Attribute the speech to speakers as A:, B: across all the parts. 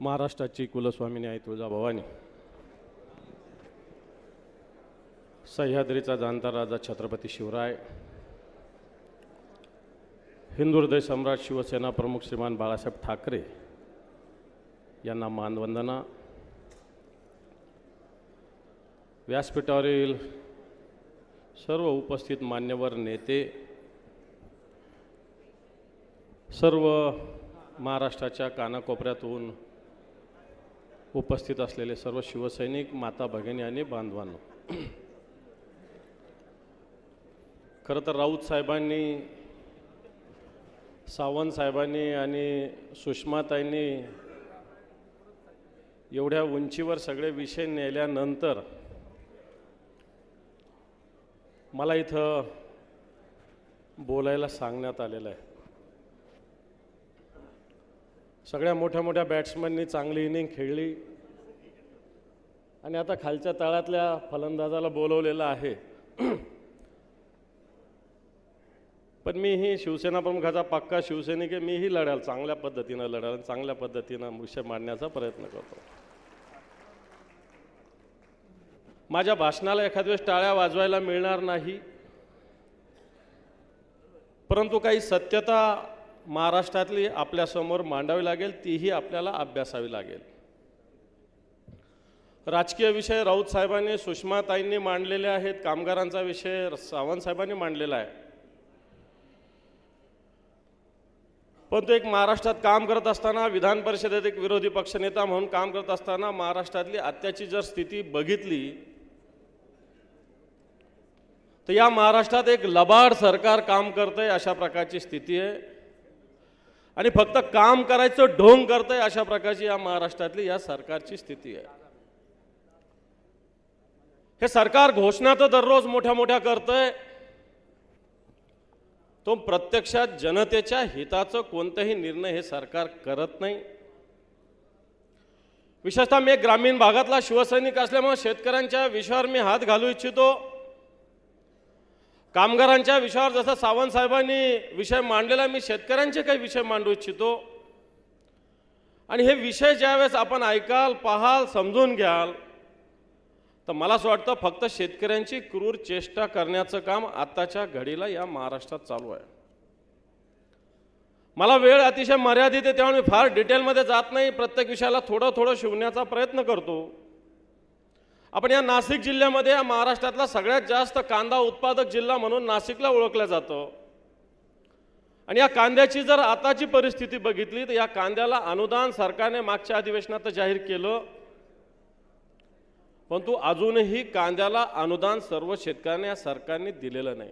A: महाराष्ट्राची कुलस्वामिनी आहे तुळजाभवानी सह्याद्रीचा जाणता राजा छत्रपती शिवराय. हिंदू हृदय सम्राट शिवसेना प्रमुख श्रीमान बाळासाहेब ठाकरे यांना मानवंदना. व्यासपीठावरील सर्व उपस्थित मान्यवर नेते. सर्व महाराष्ट्राच्या कानाकोपऱ्यातून उपस्थित असलेले सर्व शिवसैनिक माता भगिनी आणि बांधवांनो. खरं तर राऊत साहेबांनी सावंत साहेबांनी आणि सुषमाताईंनी एवढ्या उंचीवर सगळे विषय नेल्यानंतर मला इथं बोलायला सांगण्यात आलेलं आहे. सगळ्या मोठ्या मोठ्या बॅट्समननी चांगली इनिंग खेळली. आणि आता खालच्या तळातल्या फलंदाजाला बोलवलेलं आहे. पण मी ही शिवसेना प्रमुखाचा पक्का शिवसैनिक आहे मीही लढाल चांगल्या पद्धतीनं लढाल आणि चांगल्या पद्धतीनं विषय मांडण्याचा प्रयत्न करतो. माझ्या भाषणाला एखाद वेळेस टाळ्या वाजवायला मिळणार नाही. परंतु काही सत्यता महाराष्ट्रातली आपल्यासमोर मांडावी लागेल तीही आपल्याला अभ्यासावी लागेल. राजकीय विषय राऊत साहेबांनी सुषमाताईंनी मांडलेले आहेत कामगारांचा विषय सावंत साहेबांनी मांडलेला आहे. पण तो एक महाराष्ट्रात काम करत असताना विधान परिषदेत एक विरोधी पक्षनेता म्हणून काम करत असताना महाराष्ट्रातली आत्ताची जर स्थिती बघितली तर या महाराष्ट्रात एक लबाड सरकार काम करतंय अशा प्रकारची स्थिती आहे. आणि फक्त काम करायचं ढोंग करतंय अशा प्रकारची या महाराष्ट्रातली या सरकारची स्थिती आहे. हे सरकार घोषणा तर दररोज मोठ्या मोठ्या करतंय. तो प्रत्यक्षात जनतेच्या हिताचं कोणताही निर्णय हे सरकार करत नाही. विशेषतः मी ग्रामीण भागातला शिवसैनिक असल्यामुळे शेतकऱ्यांच्या विषयावर मी हात घालू इच्छितो. कामगारांच्या विषयावर जसं सावंत साहेबांनी विषय मांडलेला मी शेतकऱ्यांचे काही विषय मांडू इच्छितो. आणि हे विषय ज्यावेळेस आपण ऐकाल पाहाल समजून घ्याल तर मला असं वाटतं फक्त शेतकऱ्यांची क्रूर चेष्टा करण्याचं काम आत्ताच्या घडीला या महाराष्ट्रात चालू आहे. मला वेळ अतिशय मर्यादित आहे त्यामुळे मी फार डिटेलमध्ये जात नाही. प्रत्येक विषयाला थोडं थोडं शिवण्याचा प्रयत्न करतो. आपण या नाशिक जिल्ह्यामध्ये या महाराष्ट्रातला सगळ्यात जास्त कांदा उत्पादक जिल्हा म्हणून नाशिकला ओळखलं जातं. आणि या कांद्याची जर आताची परिस्थिती बघितली तर या कांद्याला अनुदान सरकारने मागच्या अधिवेशनात जाहीर केलं. परंतु अजूनही कांद्याला अनुदान सर्व शेतकऱ्यांना या सरकारने दिलेलं नाही.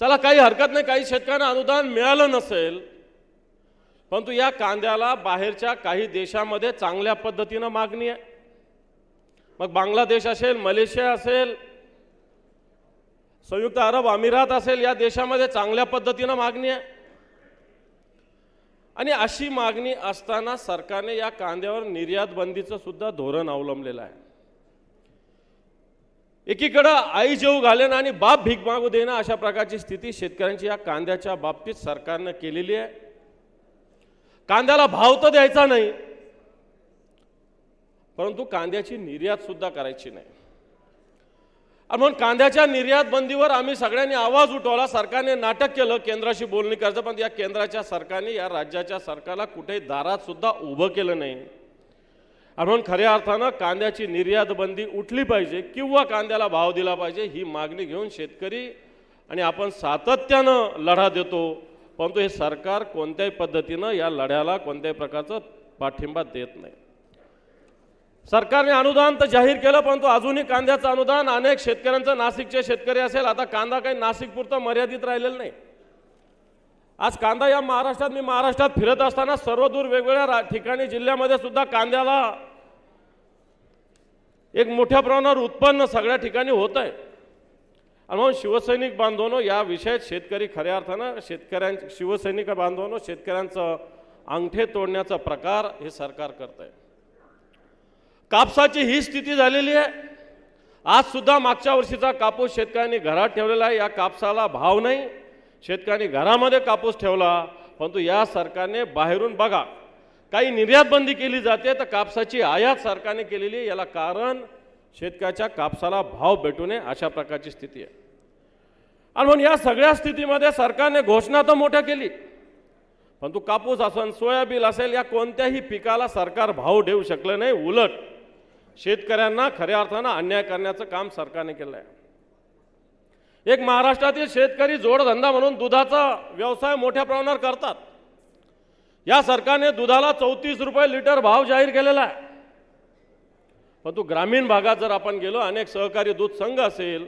A: चला काही हरकत नाही काही शेतकऱ्यांना अनुदान मिळालं नसेल परंतु या कांद्याला बाहेरच्या काही देशामध्ये चांगल्या पद्धतीनं मागणी आहे. मग बांगलादेश असेल मलेशिया असेल संयुक्त अरब अमिरात असेल या देशामध्ये चांगल्या पद्धतीनं मागणी आहे. आणि अशी मागणी असताना सरकारने या कांद्यावर निर्यात बंदीचं सुद्धा धोरण अवलंबलेलं आहे. एकीकडं आई जेऊ घालेन आणि बाप भीक मागू देणं अशा प्रकारची स्थिती शेतकऱ्यांची या कांद्याच्या बाबतीत सरकारनं केलेली आहे. कांद्याला भाव तर द्यायचा नाही परंतु कांद्याची निर्यात सुद्धा करायची नाही. आणि म्हणून कांद्याच्या निर्यात बंदीवर आम्ही सगळ्यांनी आवाज उठवला सरकारने नाटक केलं केंद्राशी बोलणी करायचं पण या केंद्राच्या सरकारने या राज्याच्या सरकारला कुठेही दारात सुद्धा उभं केलं नाही. आणि म्हणून खऱ्या अर्थानं कांद्याची निर्यात बंदी उठली पाहिजे किंवा कांद्याला भाव दिला पाहिजे ही मागणी घेऊन शेतकरी आणि आपण सातत्यानं लढा देतो. परंतु हे सरकार कोणत्याही पद्धतीनं या लढ्याला कोणत्याही प्रकारचं पाठिंबा देत नाही. सरकारने अनुदान तर जाहीर केलं परंतु अजूनही कांद्याचं अनुदान अनेक शेतकऱ्यांचं नाशिकचे शेतकरी असेल आता कांदा काही नाशिकपुरतं मर्यादित राहिलेलं नाही. आज कांदा या महाराष्ट्रात मी महाराष्ट्रात फिरत असताना सर्वदूर वेगवेगळ्या रा- ठिकाणी जिल्ह्यामध्ये सुद्धा कांद्याला एक मोठ्या प्रमाणावर उत्पन्न सगळ्या ठिकाणी होत आहे आणि म्हणून शिवसैनिक बांधवनो या विषयात शेतकरी खऱ्या अर्थानं शेतकऱ्यां शिवसैनिक बांधवनो शेतकऱ्यांचं अंगठे तोडण्याचा प्रकार हे सरकार करत आहे कापसाची ही स्थिती झालेली आहे. आज सुद्धा मागच्या वर्षीचा कापूस शेतकऱ्यांनी घरात ठेवलेला आहे. या कापसाला भाव नाही. शेतकऱ्यांनी घरामध्ये कापूस ठेवला परंतु या सरकारने बाहेरून बघा काही निर्यात बंदी केली जाते तर कापसाची आयात सरकारने केलेली आहे. याला कारण शेतकऱ्याच्या कापसाला भाव भेटू नये अशा प्रकारची स्थिती आहे. आणि म्हणून या सगळ्या स्थितीमध्ये सरकारने घोषणा तर मोठ्या केली परंतु कापूस असेल सोयाबीन असेल या कोणत्याही पिकाला सरकार भाव देऊ शकलं नाही. उलट शेतकऱ्यांना खऱ्या अर्थानं अन्याय करण्याचं काम सरकारने केलं आहे एक महाराष्ट्रातील शेतकरी जोडधंदा म्हणून दुधाचा व्यवसाय मोठ्या प्रमाणावर करतात. या सरकारने दुधाला चौतीस रुपये लिटर भाव जाहीर केलेला आहे. परंतु ग्रामीण भागात जर आपण गेलो अनेक सहकारी दूध संघ असेल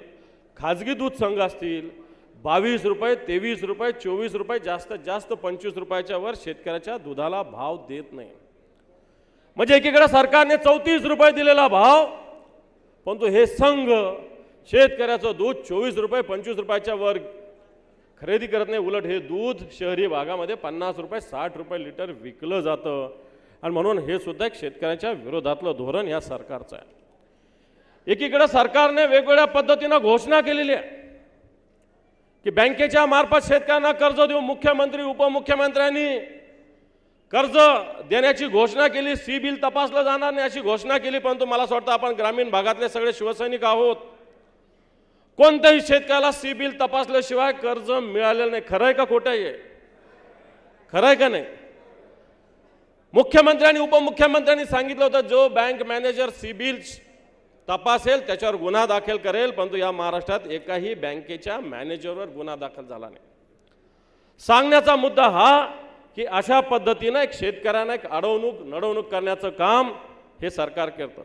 A: खाजगी दूध संघ असतील बावीस रुपये तेवीस रुपये चोवीस रुपये जास्तीत जास्त पंचवीस रुपयाच्या वर शेतकऱ्याच्या दुधाला भाव देत नाही म्हणजे एकीकडे सरकारने चौतीस रुपये दिलेला भाव परंतु हे संघ शेतकऱ्याचं दूध चोवीस रुपये पंचवीस रुपयाच्या वर खरेदी करत नाही. उलट हे दूध शहरी भागामध्ये पन्नास रुपये साठ रुपये लिटर विकलं जातं. आणि म्हणून हे सुद्धा एक शेतकऱ्याच्या विरोधातलं धोरण या सरकारचं आहे. एकीकडे सरकारने वेगवेगळ्या पद्धतीनं घोषणा केलेली आहे की बँकेच्या मार्फत शेतकऱ्यांना कर्ज देऊ मुख्यमंत्री उपमुख्यमंत्र्यांनी कर्ज देण्याची घोषणा केली सी बिल तपासलं जाणार नाही अशी घोषणा केली परंतु मला असं वाटतं आपण ग्रामीण भागातले सगळे शिवसैनिक आहोत. कोणत्याही शेतकऱ्याला सी बिल तपासल्याशिवाय कर्ज मिळालेलं नाही. खरंय का खोटं आहे खरं आहे का नाही? मुख्यमंत्र्यांनी उपमुख्यमंत्र्यांनी सांगितलं होतं जो बँक मॅनेजर सिबिल तपासेल त्याच्यावर गुन्हा दाखल करेल परंतु या महाराष्ट्रात एकाही बँकेच्या मॅनेजरवर गुन्हा दाखल झाला नाही. सांगण्याचा मुद्दा हा की अशा पद्धतीनं एक शेतकऱ्यांना एक अडवणूक नडवणूक करण्याचं काम हे सरकार करतं.